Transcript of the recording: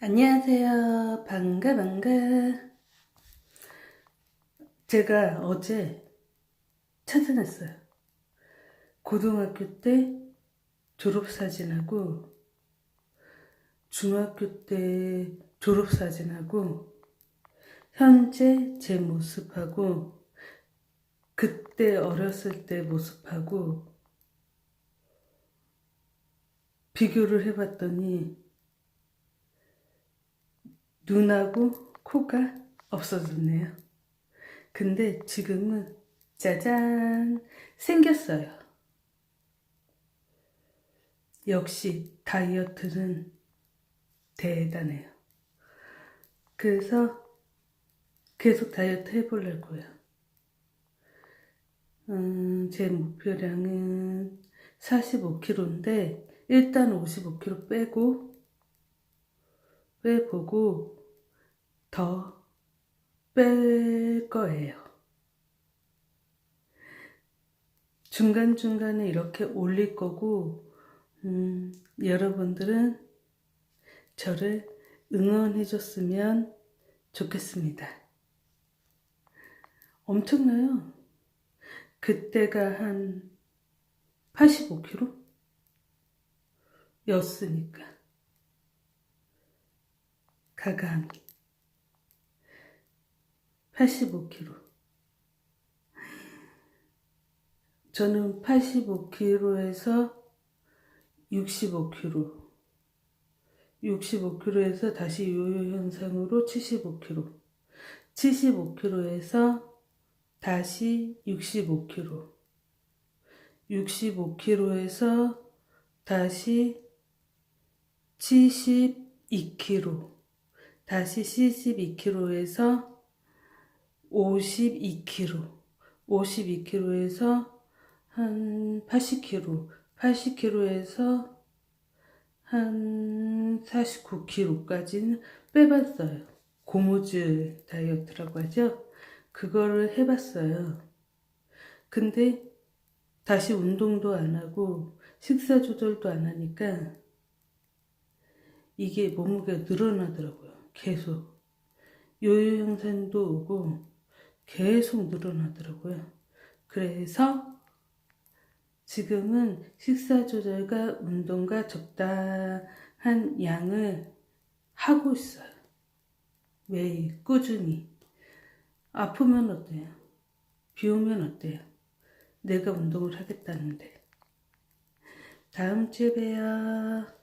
안녕하세요. 반가, 반가. 제가 어제 찾아냈어요. 고등학교 때 졸업사진하고, 중학교 때 졸업사진하고, 현재 제 모습하고, 그때 어렸을 때 모습하고, 비교를 해봤더니, 눈하고 코가 없어졌네요. 근데 지금은 짜잔 생겼어요. 역시 다이어트는 대단해요. 그래서 계속 다이어트 해보려고요. 음, 제 목표량은 45kg인데 일단 55kg 빼고 빼보고 더 뺄 거예요. 중간중간에 이렇게 올릴 거고, 음, 여러분들은 저를 응원해 줬으면 좋겠습니다. 엄청나요. 그때가 한 85kg? 였으니까. 가감이. 85kg. 저는 85kg에서 65kg. 65kg에서 다시 요요 현상으로 75kg. 75kg에서 다시 65kg. 65kg에서 다시 72kg. 다시 72kg에서 52kg, 52kg에서 한 80kg, 80kg에서 한 49kg까지는 빼봤어요. 고무줄 다이어트라고 하죠. 그거를 해봤어요. 근데 다시 운동도 안 하고 식사 조절도 안 하니까 이게 몸무게가 늘어나더라고요. 계속. 요요 현상도 오고 계속 늘어나더라고요. 그래서 지금은 식사 조절과 운동과 적당한 양을 하고 있어요. 매일 꾸준히. 아프면 어때요? 비 오면 어때요? 내가 운동을 하겠다는데. 다음 주에 봬요.